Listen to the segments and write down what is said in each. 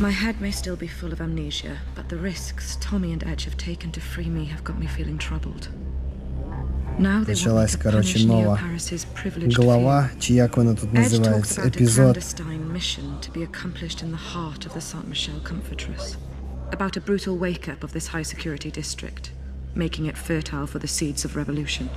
My head may still be full of amnesia, but the risks Tommy and Edge have taken to free me have got me feeling troubled. Now they want me Почалась, to коротше, punish нова Neo Paris's privileged Глава, few. чи як вона тут Edge talks називається, about a епізод. clandestine mission to be accomplished in the heart of the Saint Michel Comfortress. About a brutal wake up of this high security district, making it fertile for the seeds of revolution.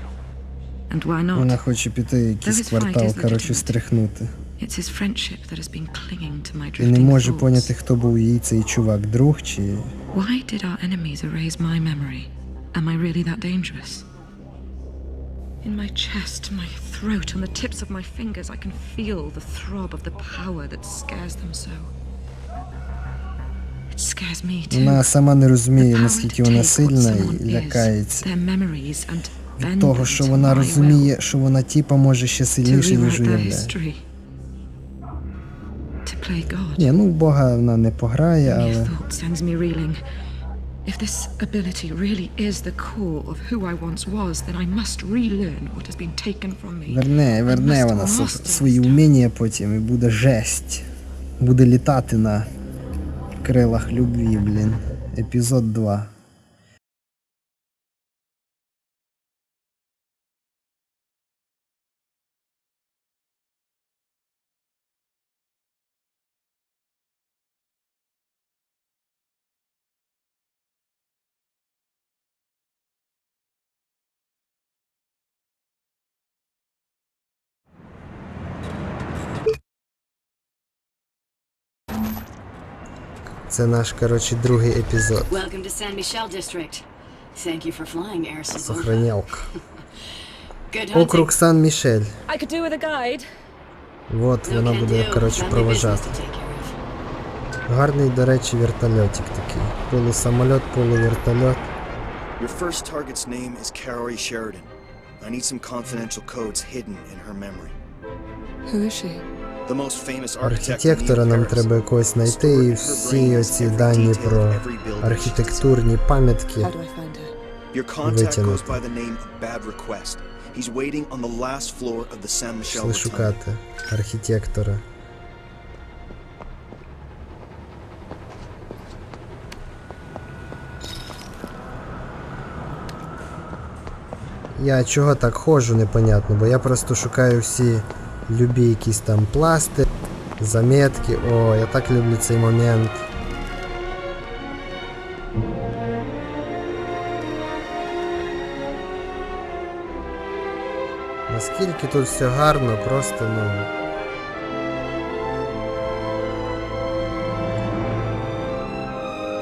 And why not? Вона хоче піти якийсь This fight квартал, is коротше, legitimate. стряхнути. It's his friendship that has been clinging to my І не drifting можу thoughts. поняти, хто був її цей чувак, друг чи. Why did our enemies erase my memory? Am I really that dangerous? In my chest, my throat, on the tips of my fingers, I can feel the throb of the power that scares them so. It scares me too. Вона сама не The розуміє, power наскільки to вона take what сильна someone і is, лякається. their memories, and bend Від того, them що to вона my розуміє, will, що вона типа може ще to сильніше, ніж rewrite their уявляє. Ні, ну в Бога вона не пограє, але. If this ability really is the core of who I once was, then I must relearn what has been taken from me. Верне, верне вона свої вміння потім і буде жесть. Буде літати на крилах любві, блін. Епізод 2. Це наш, коротше, другий епізод. Welcome to San Michel District. Thank you for flying, Air. Сохранялка. Округ Сан-Мішель. I could do with a guide. No вона буде, коротше, of. Гарний, до речі, вертольотик такий. Полусамольот, полувертольот. Your first target's name is Karori Sheridan. I need some confidential codes hidden in her memory. Who is she? The most famous architect in Архітектора нам треба якогось знайти і всі оці every дані про архітектурні пам'ятки. Витягнути. Пішли шукати архітектора. Я чого так ходжу, непонятно, бо я просто шукаю всі любі якісь там пласти, заметки. О, я так люблю цей момент. Наскільки тут все гарно, просто ну.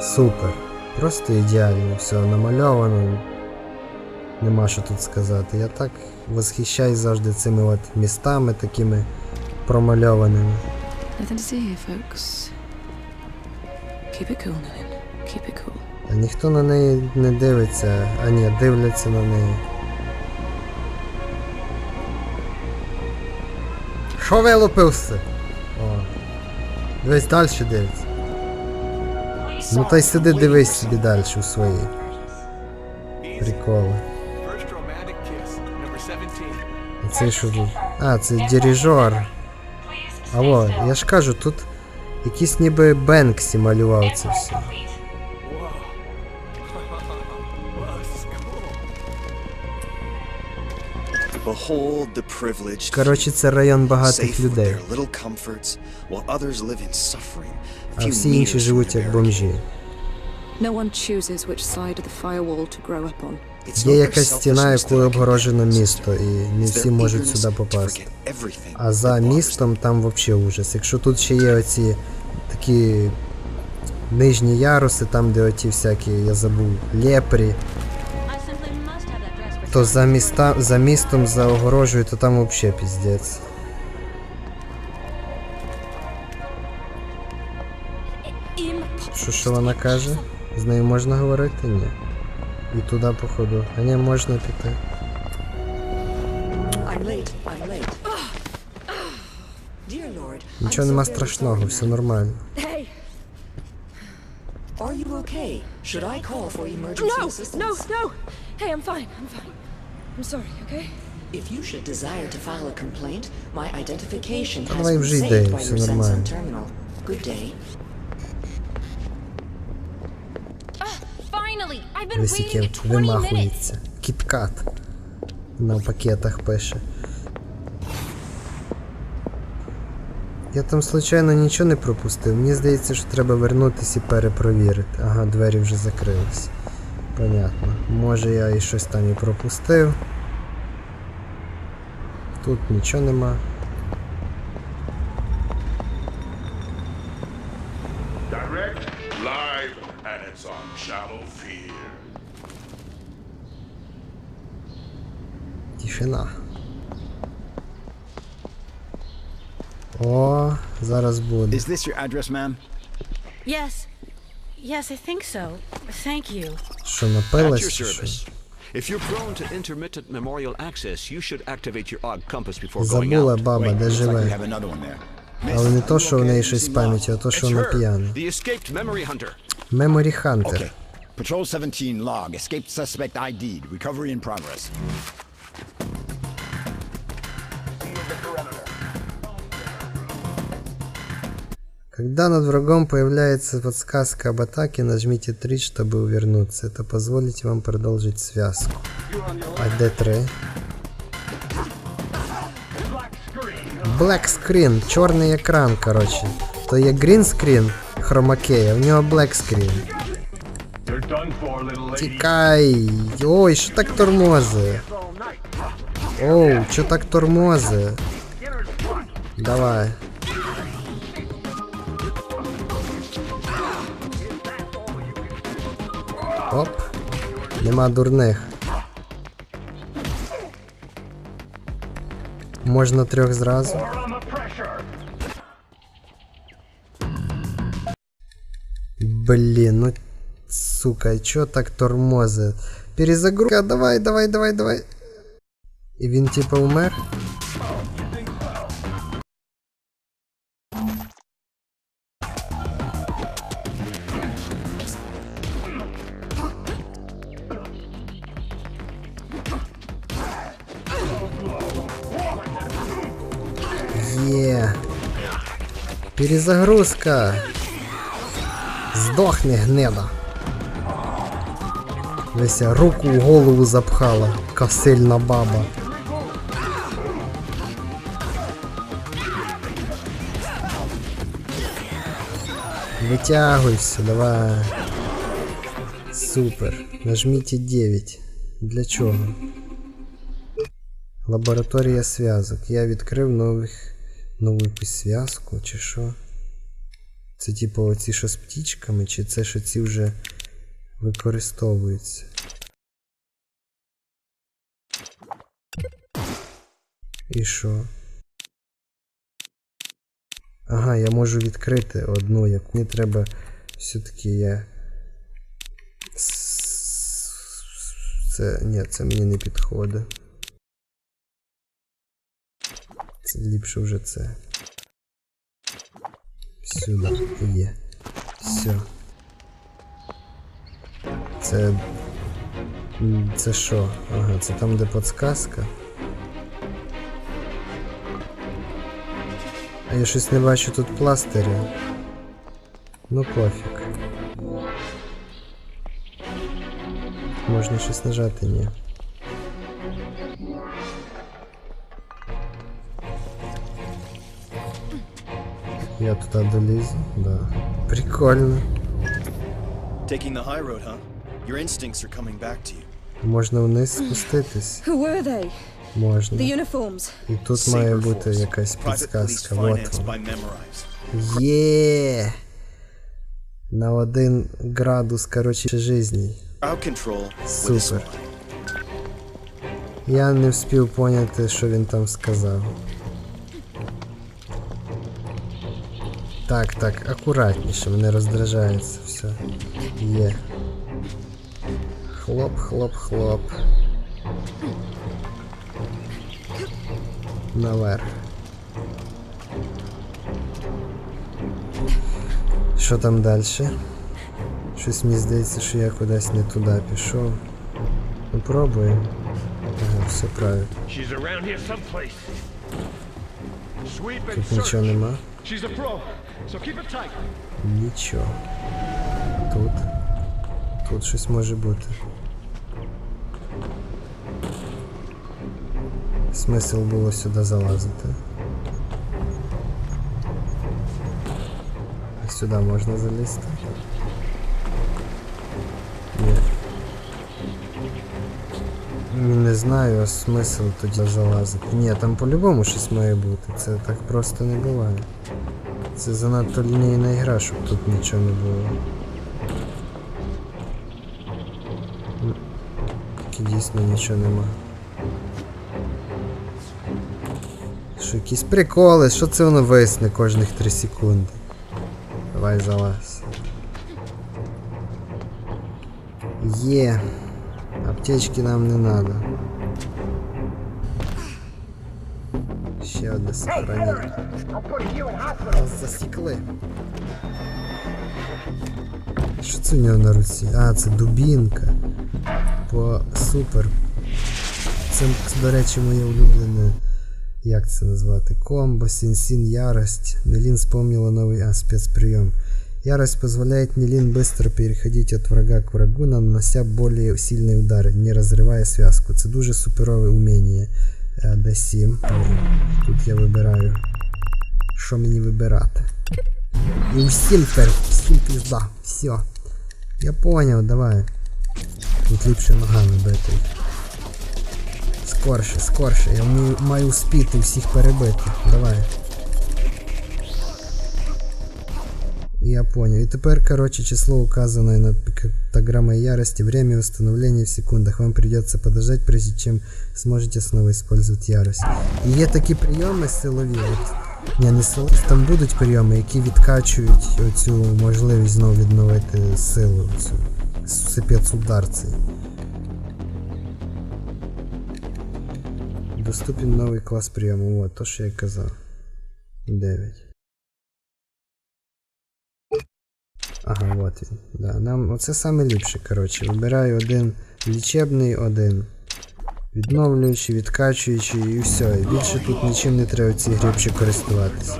Супер. Просто ідеально все намальовано. Нема що тут сказати. Я так восхищаюсь завжди цими от містами такими промальованими. А ніхто на неї не дивиться, а ні, дивляться на неї. Що вилупився? О. Дивись далі дивиться. Ну та й сиди дивись собі далі у свої приколи. Це що тут? А, це дирижер. А во, я ж кажу, тут якийсь ніби Бенксі малював це все. Коротше, це район багатих людей. А всі інші живуть як бомжі. No one chooses which side of the firewall to grow up on. Є якась стіна, якою обгорожено місто, і не всі можуть сюди попасти. А за містом там взагалі ужас. Якщо тут ще є оці такі нижні яруси, там де оті всякі, я забув, лепрі, то за, міста, за містом, за огорожею, то там взагалі піздець. Що, що вона каже? З нею можна говорити? Ні. І туди, походу. А ні, можна піти. Нічого нема страшного, все нормально. Are you okay? Should I call for emergency No! assistance? No, no! Hey, I'm fine. I'm fine. I'm sorry, okay? If you should desire to file a complaint, my identification has been saved by your нормально. Terminal. Good day. I've been Ось waiting яке 20 minutes. вимахується. Кіткат. На пакетах пише. Я там случайно нічого не пропустив. Мені здається, що треба вернутися і перепровірити. Ага, двері вже закрились. Понятно. Може я і щось там і пропустив. Тут нічого нема. зараз буде. Is this your address, ma'am? Yes. Yes, I think so. Thank you. Що At напилась? your чи що? service. If you're prone to intermittent memorial access, you should activate your odd compass before going Забула out. баба, де looks like we живе. have another one there. Але не то, що в неї щось з пам'яті, а то, що It's вона her, п'яна. the escaped memory hunter. Меморі Хантер. Okay. Patrol 17 log. Escaped suspect ID'd. Recovery in progress. Когда над врагом появляется подсказка об атаке, нажмите 3, чтобы увернуться. Это позволит вам продолжить связку. А D3? Black screen, чорний екран, коротше. То є green screen, хромакей, а в нього black screen. Тікай! Ой, що так тормози? Оу, що так тормози? Давай. Оп. Нема дурних. Можна трьох зразу. On the pressure. Блін, ну сука, чо так тормози? Перезагрузка, давай, давай, давай, давай. І він типа умер? Перезагрузка. Здохни, гнида. Вися руку в голову запхала. Яка сильна баба. Витягуйся, давай. Супер. Нажмите 9. Для чого? Лабораторія зв'язок. Я відкрив нових нову якусь зв'язку, чи що? Це типу оці що з птічками, чи це що ці вже використовуються? І що? Ага, я можу відкрити одну, яку мені треба все-таки я. Це. Ні, це мені не підходить. Це ліпше вже це. Сюди є. Все. Це. Це що? Ага, це там, де подсказка. А я щось не бачу тут пластиря. Ну пофіг. Можна щось нажати, ні. Я туди долізу? Да. Прикольно. Taking the high road, huh? Your instincts are coming back to you. Можна вниз спуститись? Who were they? Можна. The uniforms. І тут має бути якась підсказка. Вот вона. Є. На один градус, короче, жизни. Супер. Я не встиг поняти, що він там сказав. Так, так, акуратніше, мене роздражається все. Є. Хлоп, хлоп, хлоп. Наверх. Що там далі? Щось мені здається, що я кудись не туди пішов. Ну пробуємо. Ага, все правильно. Тут нічого нема. Нічого. Тут. Тут щось може бути. Смисл було сюди залазити. А Сюди можна залізти. Ні. Не знаю, а смисл тоді залазити. Ні, там по-любому щось має бути. Це так просто не буває. Це занадто лінійна ігра, щоб тут нічого не було. Тільки дійсно нічого нема. Що якісь приколи, що це воно висне кожних 3 секунди. Давай залазь. Є. Аптечки нам не надо. Ще одне сохранення. Нас засікли. Що це у нього на руці? А, це дубінка. По супер. Це, до речі, моє улюблене. Як це назвати? Комбо, син-син, ярость. Нелин вспомнила новый а, спецприем. Ярость позволяет Нелин быстро переходить от врага к врагу, нанося более сильные удары, не разрывая связку. Це дуже суперове уміння. Е, D7. Тут я вибираю. Що мені вибирати? І усім тепер, всім пізда. Все. Я поняв, давай. Тут ліпше ногами бити. Скорше, скорше. Я маю успіти всіх перебити. Давай. Я понял. И теперь, короче, число указанное над пиктограммой ярости, время установления в секундах. Вам придется подождать, прежде чем сможете снова использовать ярость. І є такі прийоми силові. От, ні, не силові, там будуть прийоми, які відкачують оцю можливість знову відновити силу. Цю спецудар цей. Доступен новий клас прийому. От, то, що я казав. 9. Ага, от він. Да, нам оце саме ліпше, коротше. Вибираю один лічебний, один. Відновлюючий, відкачуючий і все. І більше тут нічим не треба в цій грі користуватися.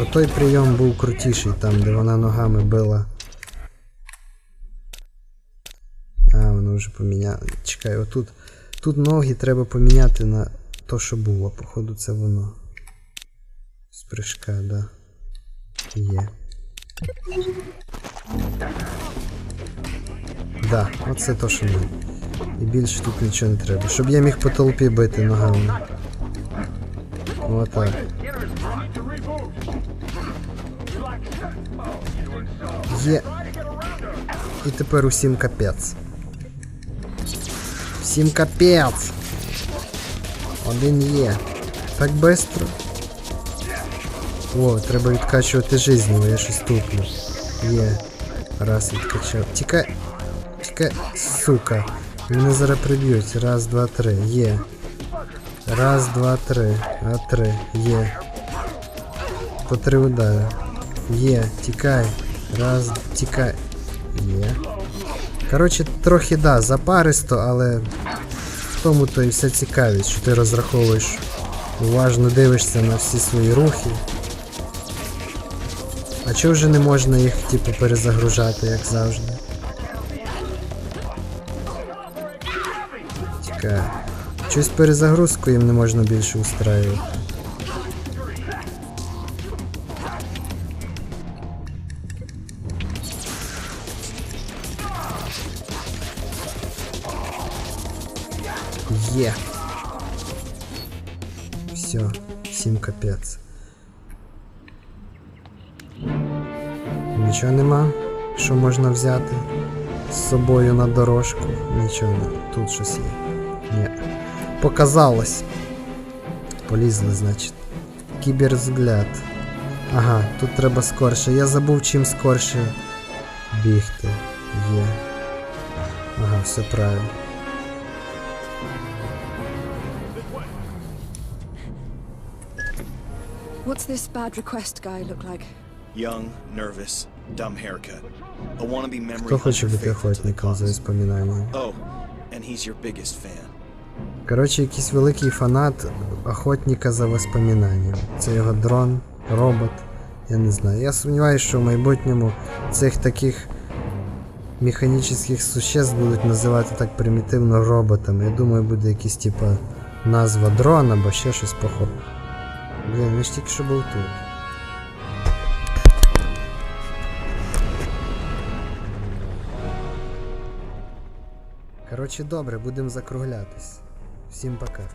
Отой прийом був крутіший, там, де вона ногами била. А, воно вже поміняlo. Чекай, отут. Тут ноги треба поміняти на то, що було. Походу, це воно. З прыжка, да. Є. Да, оце то, що надо. І більше тут нічого не треба. Щоб я міг по толпі бити ногами. Отак. Є. І тепер усім капець. Всім капець. Один є. Так быстро. О, треба відкачувати жизнь, бо я щось туплю. Є. Раз відкачав. Тікай. Тікай, сука. Мене зараз приб'ють. Раз, два, три. Є. Раз, два, три. А три. Є. По три удари. Є. Тікай. Раз, тікай. Є. Коротше, трохи да, запаристо, але в тому то і вся цікавість, що ти розраховуєш, уважно дивишся на всі свої рухи. А чого вже не можна їх, типу, перезагружати, як завжди? Цікаво. Щось перезагрузку їм не можна більше устраювати. Є. Все, всім капець. Нічого нема, що можна взяти з собою на дорожку. Нічого не. Тут щось є. Ні. Показалось. Полізли, значить. Кіберзгляд. Ага, тут треба скорше. Я забув чим скорше бігти. Є. Ага, все правильно. What's this bad request guy look like? Young, nervous, dumb haircut. A wannabe memory Хто хоче бути охотником за cause. Oh, and he's your biggest fan. Коротше, якийсь великий фанат охотника за воспоминанням. Це його дрон, робот. Я не знаю. Я сумніваюся, що в майбутньому цих таких механічних существ будуть називати так примітивно роботами. Я думаю, буде якийсь типа назва дрон або ще щось похоже. Блін, він ж тільки що був тут. Коротше, добре, будемо закруглятись. Всім пока.